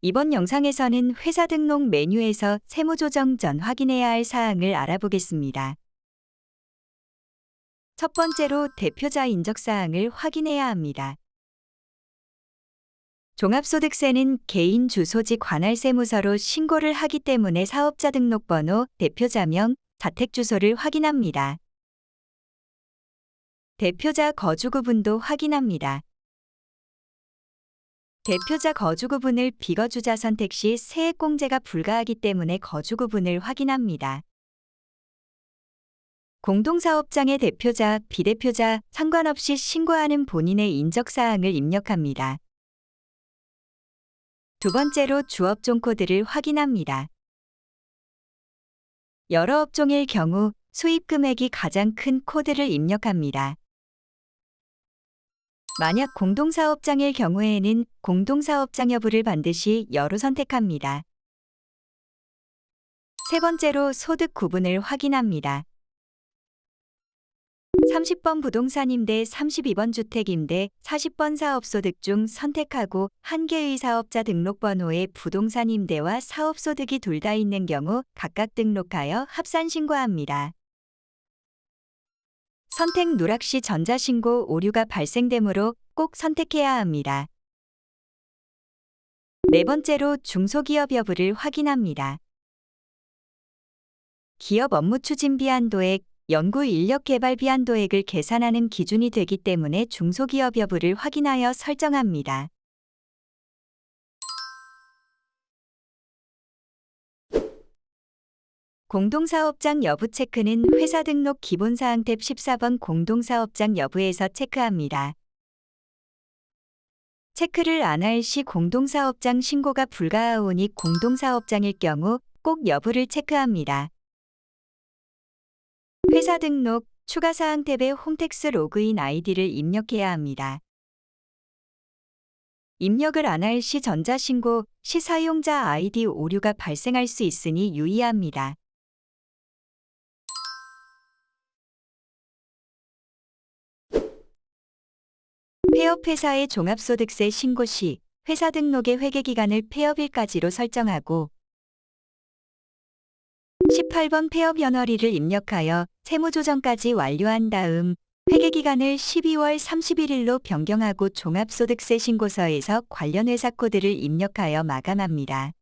이번 영상에서는 회사 등록 메뉴에서 세무조정 전 확인해야 할 사항을 알아보겠습니다. 첫 번째로 대표자 인적 사항을 확인해야 합니다. 종합소득세는 개인 주소지 관할 세무서로 신고를 하기 때문에 사업자 등록번호, 대표자명, 자택 주소를 확인합니다. 대표자 거주 구분도 확인합니다. 대표자 거주구분을 비거주자 선택 시 세액공제가 불가하기 때문에 거주구분을 확인합니다. 공동사업장의 대표자, 비대표자 상관없이 신고하는 본인의 인적사항을 입력합니다. 두 번째로 주업종 코드를 확인합니다. 여러 업종일 경우 수입 금액이 가장 큰 코드를 입력합니다. 만약 공동사업장일 경우에는 공동사업장 여부를 반드시 여로 선택합니다. 세 번째로 소득 구분을 확인합니다. 30번 부동산 임대, 32번 주택 임대, 40번 사업소득 중 선택하고 한 개의 사업자 등록번호에 부동산 임대와 사업소득이 둘 다 있는 경우 각각 등록하여 합산 신고합니다. 선택 누락 시 전자신고 오류가 발생되므로 꼭 선택해야 합니다. 네 번째로 중소기업 여부를 확인합니다. 기업 업무 추진 비한도액, 연구 인력 개발 비한도액을 계산하는 기준이 되기 때문에 중소기업 여부를 확인하여 설정합니다. 공동사업장 여부 체크는 회사 등록 기본사항 탭 14번 공동사업장 여부에서 체크합니다. 체크를 안 할 시 공동사업장 신고가 불가하오니 공동사업장일 경우 꼭 여부를 체크합니다. 회사 등록, 추가사항 탭에 홈택스 로그인 아이디를 입력해야 합니다. 입력을 안 할 시 전자신고 시 사용자 아이디 오류가 발생할 수 있으니 유의합니다. 폐업회사의 종합소득세 신고 시 회사 등록의 회계기간을 폐업일까지로 설정하고 18번 폐업 연월일을 입력하여 세무조정까지 완료한 다음 회계기간을 12월 31일로 변경하고 종합소득세 신고서에서 관련 회사 코드를 입력하여 마감합니다.